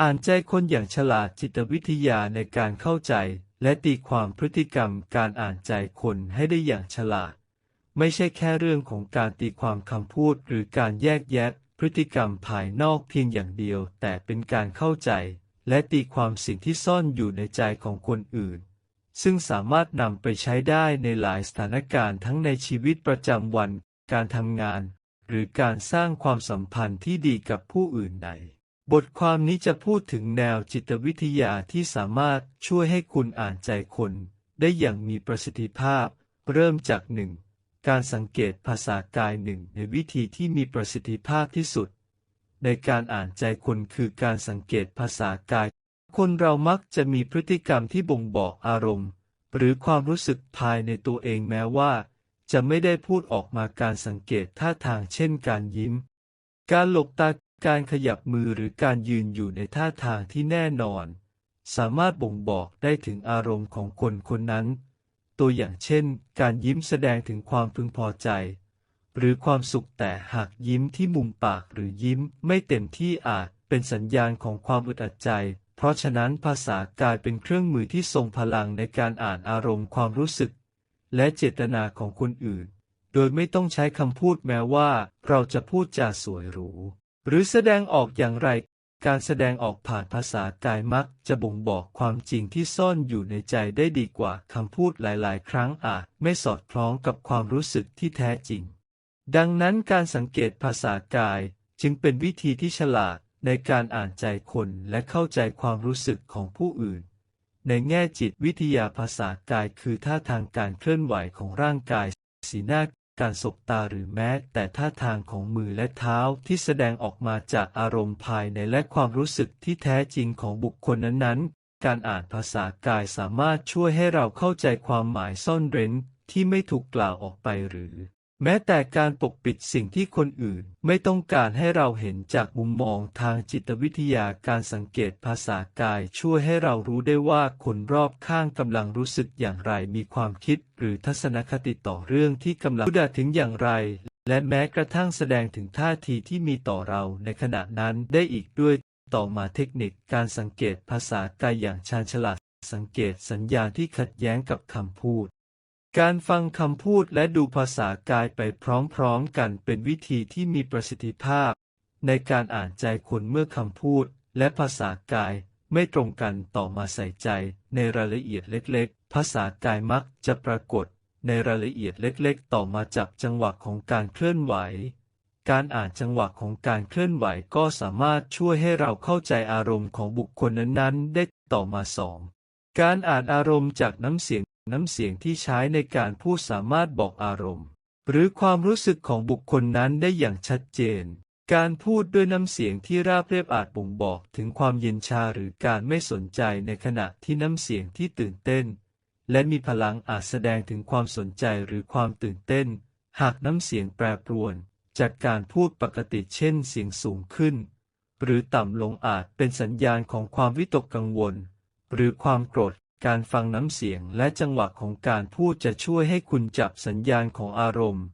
อ่านใจคนอย่างฉลาดจิตวิทยาในการเข้าใจ และตีความพฤติกรรมการอ่านใจคนให้ได้อย่างฉลาด ไม่ใช่แค่เรื่องของการตีความคำพูดหรือการแยกแยะพฤติกรรมภายนอกเพียงอย่างเดียว แต่เป็นการเข้าใจ และตีความสิ่งที่ซ่อนอยู่ในใจของคนอื่น ซึ่งสามารถนำไปใช้ได้ในหลายสถานการณ์ทั้งในชีวิตประจำวัน การทำงาน หรือการสร้างความสัมพันธ์ที่ดีกับผู้อื่นใด บทความนี้จะพูดถึงแนวจิตวิทยาที่สามารถช่วยให้คุณอ่านใจคน ได้อย่างมีประสิทธิภาพ เริ่มจากหนึ่งการสังเกตภาษากายหนึ่งในวิธีที่มีประสิทธิภาพที่สุด ในการอ่านใจคนคือการสังเกตภาษากาย คนเรามักจะมีพฤติกรรมที่บ่งบอกอารมณ์ หรือความรู้สึกภายในตัวเองแม้ว่า จะไม่ได้พูดออกมาการสังเกตท่าทางเช่นการยิ้ม การหลบตา การขยับมือหรือการยืนอยู่ในท่าทางที่แน่นอน สามารถบ่งบอกได้ถึงอารมณ์ของคนคนนั้น ตัวอย่างเช่น การยิ้มแสดงถึงความพึงพอใจ หรือความสุขแต่หากยิ้มที่มุมปากหรือยิ้มไม่เต็มที่อาจเป็นสัญญาณของความอึดอัดใจ เพราะฉะนั้นภาษากายเป็นเครื่องมือที่ทรงพลังในการอ่านอารมณ์ความรู้สึก และเจตนาของคนอื่น โดยไม่ต้องใช้คำพูดแม้ว่าเราจะพูดจาสวยหรู หรือแสดงออกอย่างไร การแสดงออกผ่านภาษากายมักจะบ่งบอกความจริงที่ซ่อนอยู่ในใจได้ดีกว่าคำพูดหลาย ๆ ครั้งอาจไม่สอดคล้องกับความรู้สึกที่แท้จริง ดังนั้นการสังเกตภาษากายจึงเป็นวิธีที่ฉลาดในการอ่านใจคนและเข้าใจความรู้สึกของผู้อื่น ในแง่จิตวิทยาภาษากายคือท่าทางการเคลื่อนไหวของร่างกาย สีหน้า การสบตาหรือแม้แต่ท่าทางของมือและเท้าที่แสดงออกมาจากอารมณ์ภายในและความรู้สึกที่แท้จริงของบุคคลนั้นๆ การอ่านภาษากายสามารถช่วยให้เราเข้าใจความหมายซ่อนเร้นที่ไม่ถูกกล่าวออกไปหรือ แม้แต่การปกปิดสิ่งที่คนอื่นไม่ต้องการให้เราเห็นจากมุมมองทางจิตวิทยาการสังเกตภาษากายช่วยให้เรารู้ได้ว่าคนรอบข้างกำลังรู้สึกอย่างไรมีความคิดหรือทัศนคติต่อเรื่องที่กำลังพูดถึงอย่างไร และแม้กระทั่งแสดงถึงท่าทีที่มีต่อเราในขณะนั้นได้อีกด้วยต่อมาเทคนิคการสังเกตภาษากายอย่างชาญฉลาดสังเกตสัญญาณที่ขัดแย้งกับคำพูด การฟังคำพูดและดูภาษากายไปพร้อมๆกันเป็นวิธีที่มีประสิทธิภาพ ในการอ่านใจคนเมื่อคำพูดและภาษากายไม่ตรงกันต่อมาใส่ใจในรายละเอียดเล็กๆ ภาษากายมักจะปรากฏในรายละเอียดเล็กๆ ต่อมาจับจังหวะของการเคลื่อนไหว การอ่านจังหวะของการเคลื่อนไหวก็สามารถช่วยให้เราเข้าใจอารมณ์ของบุคคลนั้นๆ ได้ต่อมาสอง การอ่านอารมณ์จากน้ำเสียง น้ำเสียงที่ใช้ในการพูดสามารถบอกอารมณ์ หรือความรู้สึกของบุคคลนั้นได้อย่างชัดเจน การพูดด้วยน้ำเสียงที่ราบเรียบอาจบ่งบอกถึงความเย็นชาหรือการไม่สนใจในขณะที่น้ำเสียงที่ตื่นเต้น และมีพลังอาจแสดงถึงความสนใจหรือความตื่นเต้น หากน้ำเสียงแปรปรวน จากการพูดปกติเช่นเสียงสูงขึ้น หรือต่ำลงอาจเป็นสัญญาณของความวิตกกังวล หรือความโกรธ การฟังน้ำเสียงและจังหวะของการพูดจะช่วยให้คุณจับสัญญาณของอารมณ์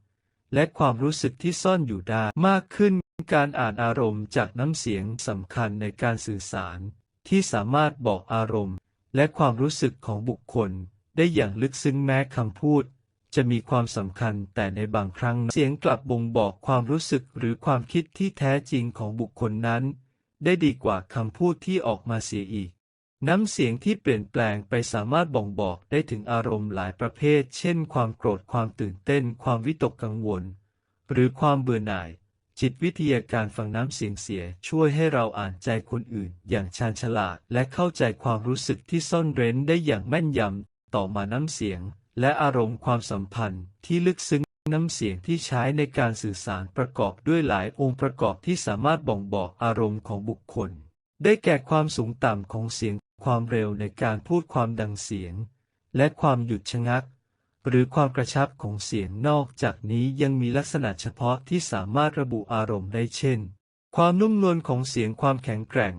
และความรู้สึกที่ซ่อนอยู่ได้มากขึ้น การอ่านอารมณ์จากน้ำเสียงสำคัญในการสื่อสาร ที่สามารถบอกอารมณ์ และความรู้สึกของบุคคล ได้อย่างลึกซึ้งแม้คำพูด จะมีความสำคัญแต่ในบางครั้งเสียงกลับบ่งบอกความรู้สึกหรือความคิดที่แท้จริงของบุคคลนั้น ได้ดีกว่าคำพูดที่ออกมาเสียอีก น้ำเสียงที่เปลี่ยนแปลงไปสามารถบ่งบอกได้ถึงอารมณ์หลายประเภท เช่น ความโกรธ ความตื่นเต้น ความวิตกกังวล หรือความเบื่อหน่าย จิตวิทยาการฟังน้ำเสียงเสีย ช่วยให้เราอ่านใจคนอื่น อย่างชาญฉลาด และเข้าใจความรู้สึกที่ซ่อนเร้นได้อย่างแม่นยำ ต่อมาน้ำเสียง และอารมณ์ความสัมพันธ์ที่ลึกซึ้งน้ำเสียงที่ใช้ในการสื่อสารประกอบด้วยหลายองค์ประกอบที่สามารถบ่งบอกอารมณ์ของบุคคล ได้แก่ความสูงต่ำของเสียง ความเร็วในการพูดความดังเสียง และความหยุดชะงัก หรือความกระชับของเสียงนอกจากนี้ยังมีลักษณะเฉพาะที่สามารถระบุอารมณ์ได้เช่น ความนุ่มนวลของเสียงความแข็งแกร่ง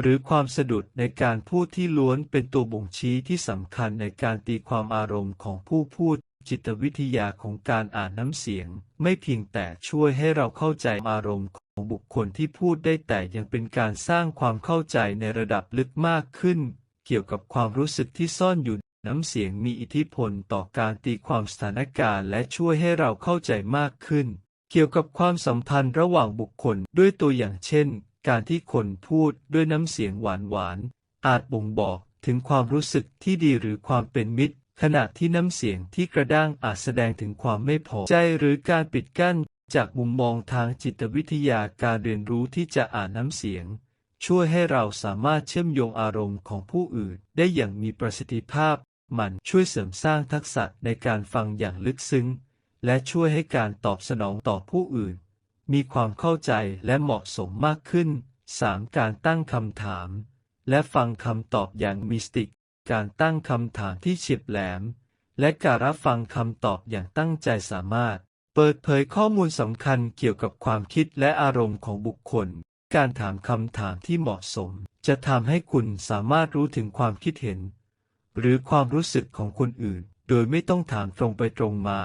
หรือความสะดุดในการพูดที่ล้วนเป็นตัวบ่งชี้ที่สำคัญในการตีความอารมณ์ของผู้พูด จิตวิทยาของการอ่านน้ำเสียง ไม่เพียงแต่ช่วยให้เราเข้าใจอารมณ์ของบุคคลที่พูดได้แต่ยังเป็นการสร้างความเข้าใจในระดับลึกมากขึ้น เกี่ยวกับความรู้สึกที่ซ่อนอยู่น้ำเสียงมีอิทธิพลต่อการตีความสถานการณ์และช่วยให้เราเข้าใจมากขึ้น เกี่ยวกับความสัมพันธ์ระหว่างบุคคลด้วยตัวอย่างเช่น การที่คนพูดด้วยน้ำเสียงหวานๆอาจบ่งบอกถึงความรู้สึกที่ดีหรือความเป็นมิตร ขณะที่น้ำเสียงที่กระด้างอาจแสดงถึงความไม่พอใจหรือการปิดกั้น จากมุมมองทางจิตวิทยาการเรียนรู้ที่จะอ่านน้ำเสียง ช่วยให้เราสามารถเชื่อมโยงอารมณ์ของผู้อื่น ได้อย่างมีประสิทธิภาพ มันช่วยเสริมสร้างทักษะในการฟังอย่างลึกซึ้ง และช่วยให้การตอบสนองต่อผู้อื่น มีความเข้าใจและเหมาะสมมากขึ้น 3. การตั้งคำถาม และฟังคำตอบอย่างมีสติ การตั้งคำถามที่เฉียบแหลม และการรับฟังคำตอบอย่างตั้งใจสามารถ เปิดเผยข้อมูลสำคัญเกี่ยวกับความคิดและอารมณ์ของบุคคล การถามคำถามที่เหมาะสม จะทำให้คุณสามารถรู้ถึงความคิดเห็น หรือความรู้สึกของคนอื่น โดยไม่ต้องถามตรงไปตรงมา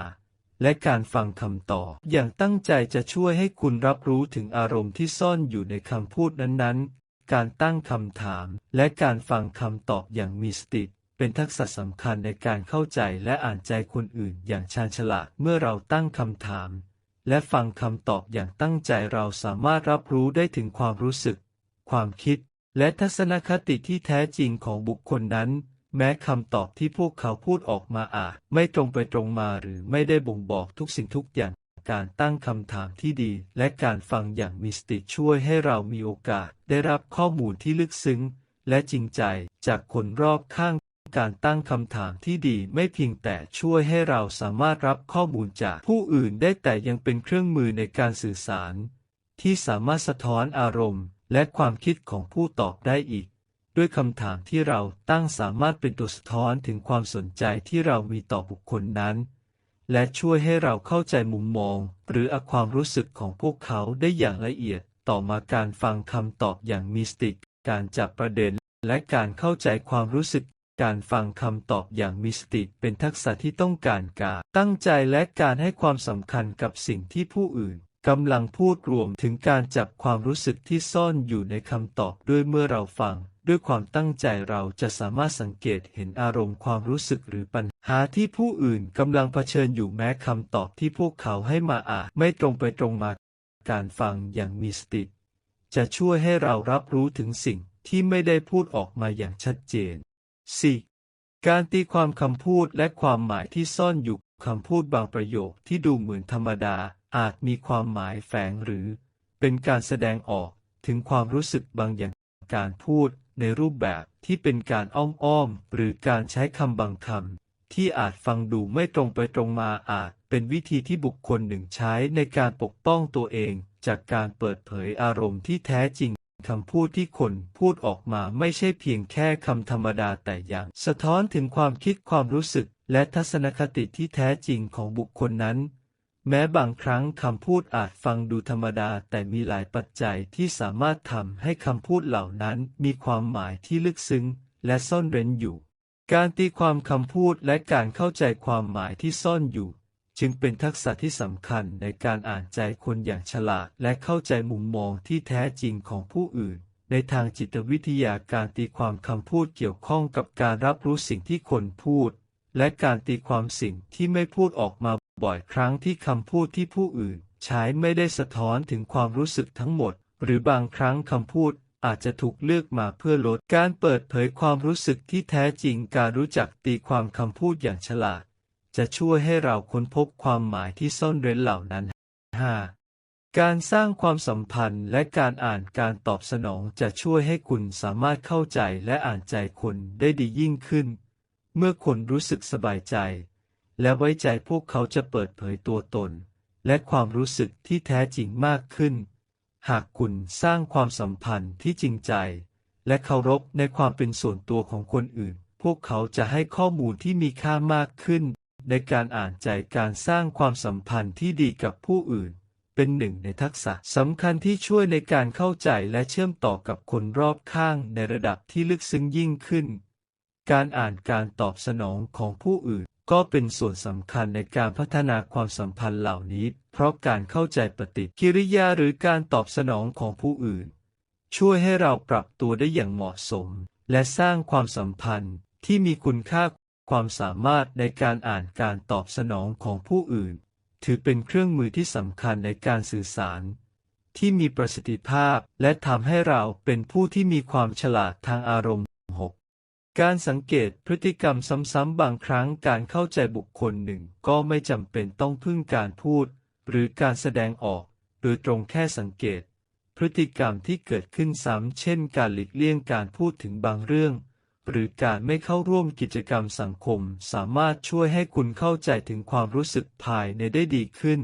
และการฟังคำตอบอย่างตั้งใจจะช่วยให้คุณรับรู้ถึงอารมณ์ที่ซ่อนอยู่ในคำพูดนั้นๆ การตั้งคำถาม และการฟังคำตอบอย่างมีสติเป็นทักษะสำคัญในการเข้าใจและอ่านใจคนอื่นอย่างชาญฉลาดเมื่อเราตั้งคำถาม และฟังคำตอบอย่างตั้งใจเราสามารถรับรู้ได้ถึงความรู้สึก ความคิด และทัศนคติที่แท้จริงของบุคคลนั้น แม้คำตอบที่พวกเขาพูดออกมาอาจไม่ตรงไปตรงมาหรือไม่ได้บ่งบอกทุกสิ่งทุกอย่าง การตั้งคำถามที่ดี และการฟังอย่างมีสติช่วยให้เรามีโอกาส ได้รับข้อมูลที่ลึกซึ้ง และจริงใจจากคนรอบข้าง การตั้งคำถามที่ดีไม่เพียงแต่ช่วยให้เราสามารถรับข้อมูลจากผู้อื่นได้แต่ยังเป็นเครื่องมือในการสื่อสาร ที่สามารถสะท้อนอารมณ์ และความคิดของผู้ตอบได้อีกด้วยคำถามที่เราตั้งสามารถเป็นตัวสะท้อนถึงความสนใจที่เรามีต่อบุคคลนั้น และช่วยให้เราเข้าใจมุมมอง หรืออความรู้สึกของพวกเขาได้อย่างละเอียด ต่อมาการฟังคำตอบอย่างมีสติการจับประเด็น และการเข้าใจความรู้สึก การฟังคำตอบอย่างมีสติเป็นทักษะที่ต้องการการตั้งใจและการให้ความสำคัญกับสิ่งที่ผู้อื่นกำลังพูดรวมถึงการจับความรู้สึกที่ซ่อนอยู่ในคำตอบด้วยเมื่อเราฟัง ด้วยความตั้งใจเราจะสามารถสังเกตเห็นอารมณ์ความรู้สึกหรือปัญหาที่ผู้อื่นกำลังเผชิญอยู่แม้คำตอบที่พวกเขาให้มาอาจไม่ตรงไปตรงมา การฟังอย่างมีสติ จะช่วยให้เรารับรู้ถึงสิ่งที่ไม่ได้พูดออกมาอย่างชัดเจน 4. การตีความคำพูดและความหมายที่ซ่อนอยู่คำพูดบางประโยคที่ดูเหมือนธรรมดาอาจมีความหมายแฝงหรือ เป็นการแสดงออกถึงความรู้สึกบางอย่างการพูด ในรูปแบบที่เป็นการอ้อมๆ หรือการใช้คำบางคำที่อาจฟังดูไม่ตรงไปตรงมาอาจเป็นวิธีที่บุคคลหนึ่งใช้ในการปกป้องตัวเอง จากการเปิดเผยอารมณ์ที่แท้จริงคำพูดที่คนพูดออกมาไม่ใช่เพียงแค่คำธรรมดาแต่ยังสะท้อนถึงความคิดความรู้สึก และทัศนคติที่แท้จริงของบุคคลนั้น แม้บางครั้งคำพูดอาจฟังดูธรรมดาแต่มีหลายปัจจัยที่สามารถทำให้คำพูดเหล่านั้นมีความหมายที่ลึกซึ้ง และซ่อนเร้นอยู่ การตีความคำพูดและการเข้าใจความหมายที่ซ่อนอยู่ จึงเป็นทักษะที่สำคัญในการอ่านใจคนอย่างฉลาด และเข้าใจมุมมองที่แท้จริงของผู้อื่น ในทางจิตวิทยาการตีความคำพูดเกี่ยวข้องกับการรับรู้สิ่งที่คนพูด และการตีความสิ่งที่ไม่พูดออกมา บ่อยครั้งที่คำพูดที่ผู้อื่น ใช้ไม่ได้สะท้อนถึงความรู้สึกทั้งหมด หรือบางครั้งคำพูดอาจจะถูกเลือกมาเพื่อลดการเปิดเผยความรู้สึกที่แท้จริงการรู้จักตีความคำพูดอย่างฉลาด จะช่วยให้เราค้นพบความหมายที่ซ่อนเร้นเหล่านั้น 5. การสร้างความสัมพันธ์และการอ่านการตอบสนองจะช่วยให้คุณสามารถเข้าใจและอ่านใจคนได้ดียิ่งขึ้น เมื่อคนรู้สึกสบายใจ และไว้ใจพวกเขาจะเปิดเผยตัวตน และความรู้สึกที่แท้จริงมากขึ้น หากคุณสร้างความสัมพันธ์ที่จริงใจ และเคารพในความเป็นส่วนตัวของคนอื่น พวกเขาจะให้ข้อมูลที่มีค่ามากขึ้น ในการอ่านใจการสร้างความสัมพันธ์ที่ดีกับผู้อื่น เป็นหนึ่งในทักษะสำคัญที่ช่วยในการเข้าใจและเชื่อมต่อกับคนรอบข้างในระดับที่ลึกซึ้งยิ่งขึ้น การอ่านการตอบสนองของผู้อื่น ก็เป็นส่วนสำคัญในการพัฒนาความสัมพันธ์เหล่านี้ เพราะการเข้าใจปฏิกิริยาหรือการตอบสนองของผู้อื่น ช่วยให้เราปรับตัวได้อย่างเหมาะสม และสร้างความสัมพันธ์ที่มีคุณค่าความสามารถในการอ่านการตอบสนองของผู้อื่น ถือเป็นเครื่องมือที่สำคัญในการสื่อสาร ที่มีประสิทธิภาพและทำให้เราเป็นผู้ที่มีความฉลาดทางอารมณ์ การสังเกตพฤติกรรมซ้ำๆบางครั้งการเข้าใจบุคคลหนึ่งก็ไม่จำเป็นต้องพึ่งการพูด หรือการแสดงออกโดยตรงแค่สังเกต พฤติกรรมที่เกิดขึ้นซ้ำเช่น การหลีกเลี่ยงการพูดถึงบางเรื่อง หรือการไม่เข้าร่วมกิจกรรมสังคม สามารถช่วยให้คุณเข้าใจถึงความรู้สึกภายในได้ดีขึ้น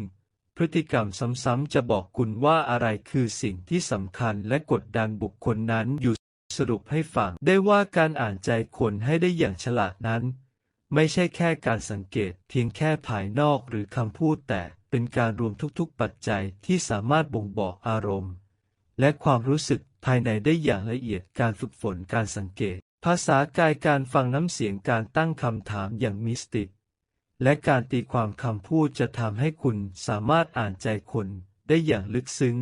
พฤติกรรมซ้ำๆจะบอกคุณว่าอะไรคือสิ่งที่สำคัญและกดดันบุคคลนั้นอยู่ สรุปให้ฟังได้ว่าการอ่านใจคนให้ได้อย่างฉลาดนั้น ไม่ใช่แค่การสังเกตเพียงแค่ภายนอกหรือคำพูดแต่เป็นการรวมทุกๆ ปัจจัยที่สามารถบ่งบอกอารมณ์ และความรู้สึกภายในได้อย่างละเอียดการฝึกฝนการสังเกต ภาษากายการฟังน้ำเสียงการตั้งคำถามอย่างมิสติก และการตีความคำพูดจะทำให้คุณสามารถอ่านใจคนได้อย่างลึกซึ้ง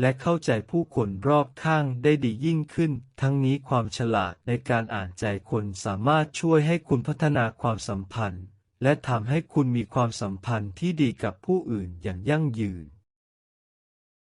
และเข้าใจผู้คนรอบข้างได้ดียิ่งขึ้น ทั้งนี้ความฉลาดในการอ่านใจคนสามารถช่วยให้คุณพัฒนาความสัมพันธ์ และทำให้คุณมีความสัมพันธ์ที่ดีกับผู้อื่นอย่างยั่งยืน